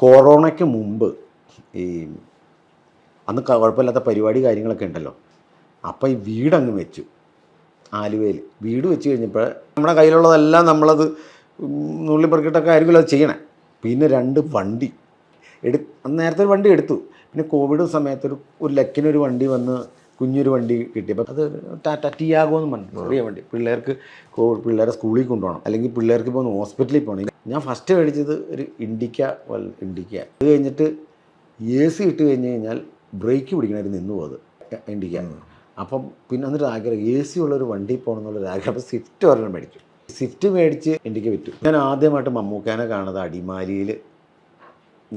കൊറോണയ്ക്ക് മുമ്പ് ഈ അന്ന് കുഴപ്പമില്ലാത്ത പരിപാടി കാര്യങ്ങളൊക്കെ ഉണ്ടല്ലോ. അപ്പോൾ ഈ വീടങ്ങ് വെച്ചു. ആലുവയിൽ വീട് വെച്ച് കഴിഞ്ഞപ്പോൾ നമ്മുടെ കയ്യിലുള്ളതെല്ലാം നമ്മളത് നുള്ളി പെറുക്കിട്ടൊക്കെ ആയിരിക്കുമല്ലോ അത് ചെയ്യണേ. പിന്നെ രണ്ട് വണ്ടി എടു നേരത്തെ ഒരു വണ്ടി എടുത്തു. പിന്നെ കോവിഡ് സമയത്തൊരു ഒരു ലക്കിനൊരു വണ്ടി വന്ന് കുഞ്ഞൊരു വണ്ടി കിട്ടിയപ്പോൾ അത് ടാറ്റ ടിയാഗോ എന്ന് പറഞ്ഞു ചെറിയ വണ്ടി. പിള്ളേർക്ക് പിള്ളേരെ സ്കൂളിൽ കൊണ്ടുപോകണം. അല്ലെങ്കിൽ പിള്ളേർക്ക് ഇപ്പോൾ ഹോസ്പിറ്റലിൽ പോകണം. ഞാൻ ഫസ്റ്റ് മേടിച്ചത് ഒരു ഇൻഡിക്ക വൽ ഇൻഡിക്ക അത് കഴിഞ്ഞിട്ട് എ സി ഇട്ട് കഴിഞ്ഞ് കഴിഞ്ഞാൽ ബ്രേക്ക് പിടിക്കണമായിരുന്നു നിന്നു പോകുന്നത് ഇൻഡിക്ക അപ്പം പിന്നെ എന്നിട്ട് ആഗ്രഹം എ സി ഉള്ളൊരു വണ്ടി പോകണം എന്നുള്ളൊരു ആഗ്രഹം. അപ്പോൾ സ്വിഫ്റ്റ് ഒരെണ്ണം മേടിച്ചു. സ്വിഫ്റ്റ് മേടിച്ച് ഇൻഡിക്ക വിറ്റു. ഞാൻ ആദ്യമായിട്ട് മമ്മൂക്കാനെ കാണുന്നത് അടിമാലിയിൽ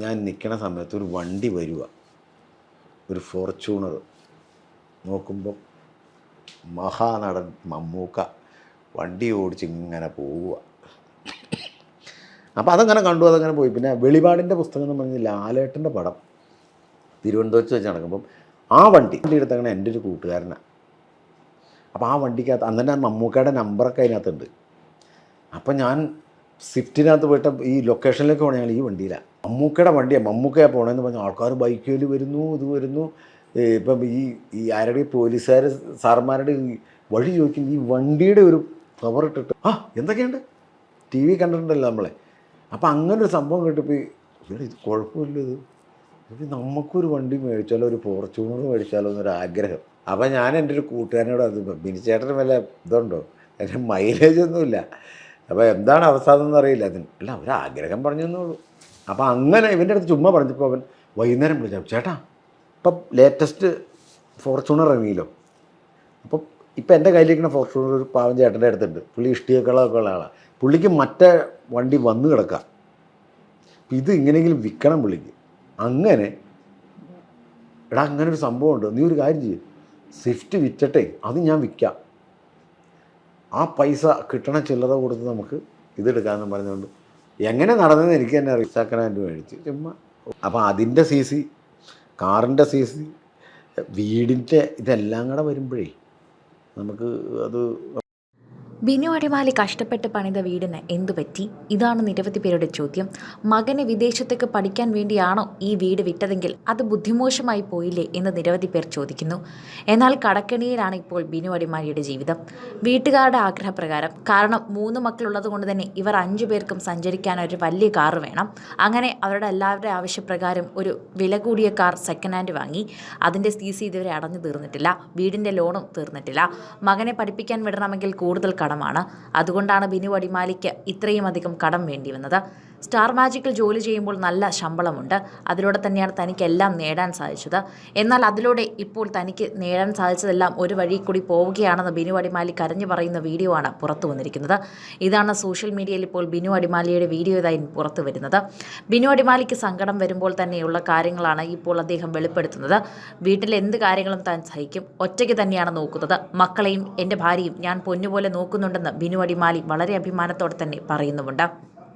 ഞാൻ നിൽക്കണ സമയത്ത് ഒരു വണ്ടി വരിക ഒരു ഫോർച്യൂണർ നോക്കുമ്പം മഹാനടൻ മമ്മൂക്ക വണ്ടി ഓടിച്ച് ഇങ്ങനെ പോവുക. അപ്പോൾ അതങ്ങനെ കണ്ടു അതങ്ങനെ പോയി. പിന്നെ വെളിപാടിന്റെ പുസ്തകം എന്ന് പറഞ്ഞാൽ ലാലേട്ടന്റെ പടം. തിരുവനന്തപുരത്ത് വെച്ച് നടക്കുമ്പം ആ വണ്ടി വണ്ടി എടുത്തങ്ങനെ എന്റെ ഒരു കൂട്ടുകാരനാണ് അപ്പോൾ ആ വണ്ടിക്കകത്ത് അന്ന് തന്നെ മമ്മൂക്കയുടെ നമ്പറൊക്കെ അതിനകത്തുണ്ട്. അപ്പം ഞാൻ സ്വിഫ്റ്റിനകത്ത് പോയിട്ട് ഈ ലൊക്കേഷനിലേക്ക് പോകണേ ഞങ്ങൾ ഈ വണ്ടിയിലാണ് മമ്മൂക്കയുടെ വണ്ടിയാണ് മമ്മൂക്കയാണ് പോകണമെന്ന് പറഞ്ഞാൽ ആൾക്കാർ ബൈക്കിൽ വരുന്നു ഇത് വരുന്നു. ഇപ്പം ഈ ഈ ആരുടെ പോലീസുകാർ സാറന്മാരുടെ വഴി ചോദിക്കും ഈ വണ്ടിയുടെ ഒരു കവർ ഇട്ടിട്ട് ആ എന്തൊക്കെയുണ്ട്? ടി വി കണ്ടിട്ടുണ്ടല്ലോ നമ്മളെ. അപ്പം അങ്ങനെ ഒരു സംഭവം കേട്ടപ്പോൾ ഇവിടെ ഇത് കുഴപ്പമില്ല ഇത്. ഇത് നമുക്കൊരു വണ്ടി മേടിച്ചാലോ ഒരു ഫോർച്യൂണർ മേടിച്ചാലോ എന്നൊരു ആഗ്രഹം. അപ്പം ഞാൻ എന്റെ ഒരു കൂട്ടുകാരനോട് അത് ബിനിച്ചേട്ടന് വല്ല ഇതുണ്ടോ? എന്റെ മൈലേജ് ഒന്നുമില്ല. അപ്പോൾ എന്താണ് അവസാനം എന്ന് അറിയില്ല. അതിന് അല്ല പറഞ്ഞു എന്നുള്ളൂ അപ്പോൾ അങ്ങനെ ഇവന്റെ അടുത്ത് ചുമ്മാ പറഞ്ഞപ്പോൾ അവൻ വൈകുന്നേരം വിളിച്ചു ചേട്ടാ ഇപ്പം ലേറ്റസ്റ്റ് ഫോർച്യൂണർ ഇറങ്ങിയല്ലോ. അപ്പം ഇപ്പം എന്റെ കയ്യിലിരിക്കുന്ന ഫോർച്യൂണർ ഒരു പാവം ചേട്ടന്റെ അടുത്തുണ്ട്. പുള്ളി ഇഷ്ടിയേക്കളൊക്കെ ഉള്ള ആളാണ് പുള്ളിക്ക് മറ്റേ വണ്ടി വന്നു കിടക്കാം. ഇത് ഇങ്ങനെയെങ്കിലും വിൽക്കണം പുള്ളിക്ക്. അങ്ങനെ എടാ അങ്ങനെ ഒരു സംഭവമുണ്ട്. നീ ഒരു കാര്യം ചെയ്യും. സ്വിഫ്റ്റ് വിറ്റട്ടെ അത് ഞാൻ വിൽക്കാം ആ പൈസ കിട്ടണ ചില്ലറ കൊടുത്ത് നമുക്ക് ഇതെടുക്കാമെന്ന് പറഞ്ഞുകൊണ്ട് എങ്ങനെ നടന്നതെന്ന് എനിക്ക് തന്നെ ഹാൻഡ് മേടിച്ച്. ചുമ്മാ. അപ്പോൾ അതിന്റെ സി സി കാറിന്റെ സി സി വീടിന്റെ ഇതെല്ലാം കൂടെ വരുമ്പോഴേ നമുക്ക് അത് ബിനു അടിമാലി കഷ്ടപ്പെട്ട് പണിത വീടിന് എന്തു പറ്റി? ഇതാണ് നിരവധി പേരുടെ ചോദ്യം. മകന് വിദേശത്തേക്ക് പഠിക്കാൻ വേണ്ടിയാണോ ഈ വീട് വിറ്റതെങ്കിൽ അത് ബുദ്ധിമോശമായി പോയില്ലേ എന്ന് നിരവധി പേർ ചോദിക്കുന്നു. എന്നാൽ കടക്കണിയിലാണ് ഇപ്പോൾ ബിനു അടിമാലിയുടെ ജീവിതം. വീട്ടുകാരുടെ ആഗ്രഹപ്രകാരം. കാരണം മൂന്ന് മക്കളുള്ളത് കൊണ്ട് തന്നെ ഇവർ അഞ്ചു പേർക്കും സഞ്ചരിക്കാൻ ഒരു വലിയ കാർ വേണം. അങ്ങനെ അവരുടെ എല്ലാവരുടെ ആവശ്യപ്രകാരം ഒരു വില കൂടിയ കാർ സെക്കൻഡ് ഹാൻഡ് വാങ്ങി. അതിന്റെ സി സി ഇതുവരെ അടഞ്ഞു തീർന്നിട്ടില്ല. വീടിന്റെ ലോണും തീർന്നിട്ടില്ല. മകനെ പഠിപ്പിക്കാൻ വിടണമെങ്കിൽ കൂടുതൽ കടമാണ് അതുകൊണ്ടാണ് ബിനു അടിമാലിക്ക് ഇത്രയും അധികം കടം വേണ്ടി വന്നത് സ്റ്റാർ മാജിക്കിൽ ജോലി ചെയ്യുമ്പോൾ നല്ല ശമ്പളമുണ്ട്. അതിലൂടെ തന്നെയാണ് തനിക്കെല്ലാം നേടാൻ സാധിച്ചത്. എന്നാൽ അതിലൂടെ ഇപ്പോൾ തനിക്ക് നേടാൻ സാധിച്ചതെല്ലാം ഒരു വഴി കൂടി പോവുകയാണെന്ന് ബിനു അടിമാലി കരഞ്ഞു പറയുന്ന വീഡിയോ ആണ് പുറത്തു വന്നിരിക്കുന്നത്. ഇതാണ് സോഷ്യൽ മീഡിയയിൽ ഇപ്പോൾ ബിനു അടിമാലിയുടെ വീഡിയോ ഇതായി പുറത്തു വരുന്നത്. ബിനു അടിമാലിക്ക് സങ്കടം വരുമ്പോൾ തന്നെയുള്ള കാര്യങ്ങളാണ് ഇപ്പോൾ അദ്ദേഹം വെളിപ്പെടുത്തുന്നത്. വീട്ടിൽ എന്ത് കാര്യങ്ങളും താൻ സഹിക്കും. ഒറ്റയ്ക്ക് തന്നെയാണ് നോക്കുന്നത്. മക്കളെയും എന്റെ ഭാര്യയും ഞാൻ പൊന്നുപോലെ നോക്കുന്നുണ്ടെന്ന് ബിനു അടിമാലി വളരെ അഭിമാനത്തോടെ തന്നെ പറയുന്നുമുണ്ട്.